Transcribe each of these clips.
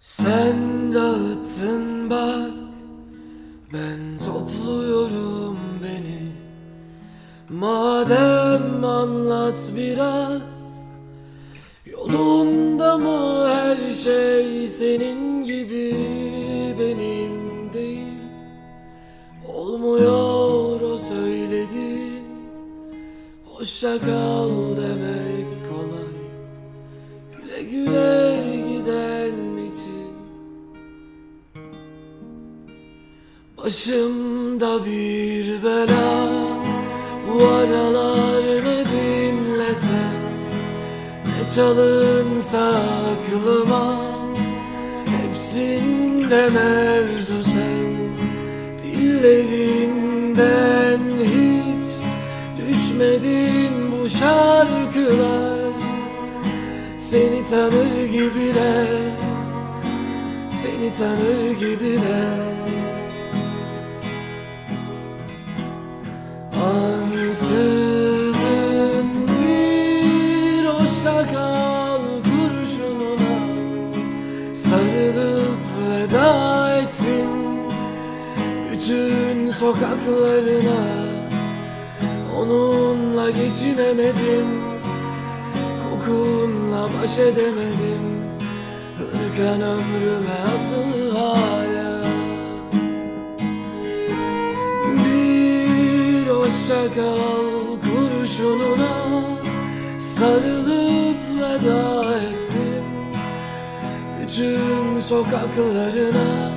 Sen dağıttın bak Ben topluyorum beni. Madem anlat biraz Yolunda mı her şey senin gibi benim değil? Olmuyor o söylediğin Hoşça kal demek Başımda bir bela Bu aralar ne dinlesem Ne çalınsa aklıma Hepsinde mevzu sen. Dillerinden hiç Düşmedin bu şarkılar. Seni tanır gibiler Seni tanır gibiler veda ettim Bütün sokaklarına. Onunla geçinemedim Kokunla baş edemedim. Hırkan ömrüme asılı hala. Bir hoşça kal kurşununa Sarılıp veda Bütün sokaklarına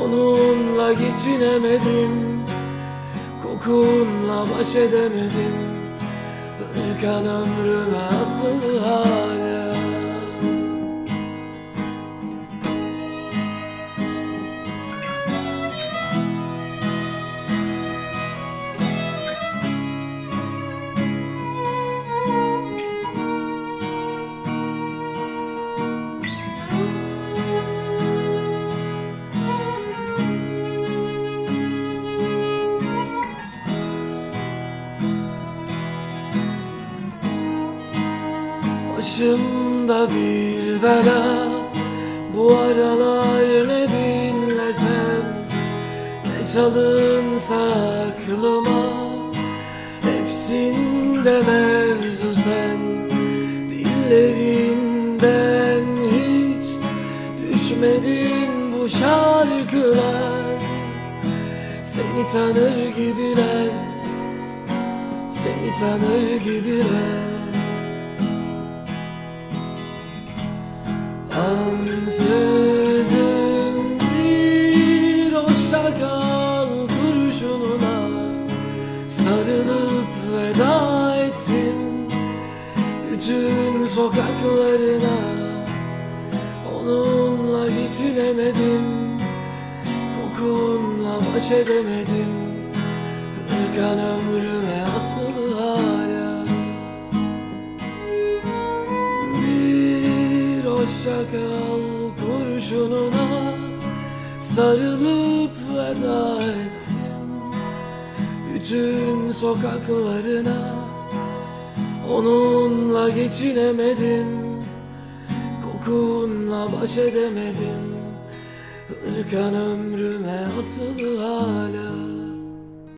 Onunla geçinemedim. Kokunla baş edemedim. Irkan ömrüme asılı Başımda bir bela. Bu aralar ne dinlesem Ne çalınsa aklıma. Hepsinde mevzu sen Dillerinden hiç Düşmedin bu şarkılar. Seni tanır gibiler Seni tanır gibiler Ansızın bir hoşça kal kurşununa Sarılıp veda ettim Bütün sokaklarına. Onunla geçinemedim Kokunla baş edemedim. Irkan ömrüme hoşça kal kurşununa Sarılıp veda ettim. Bütün sokaklarına Onunla geçinemedim. Kokunla baş edemedim. Irkan ömrüme asılı hala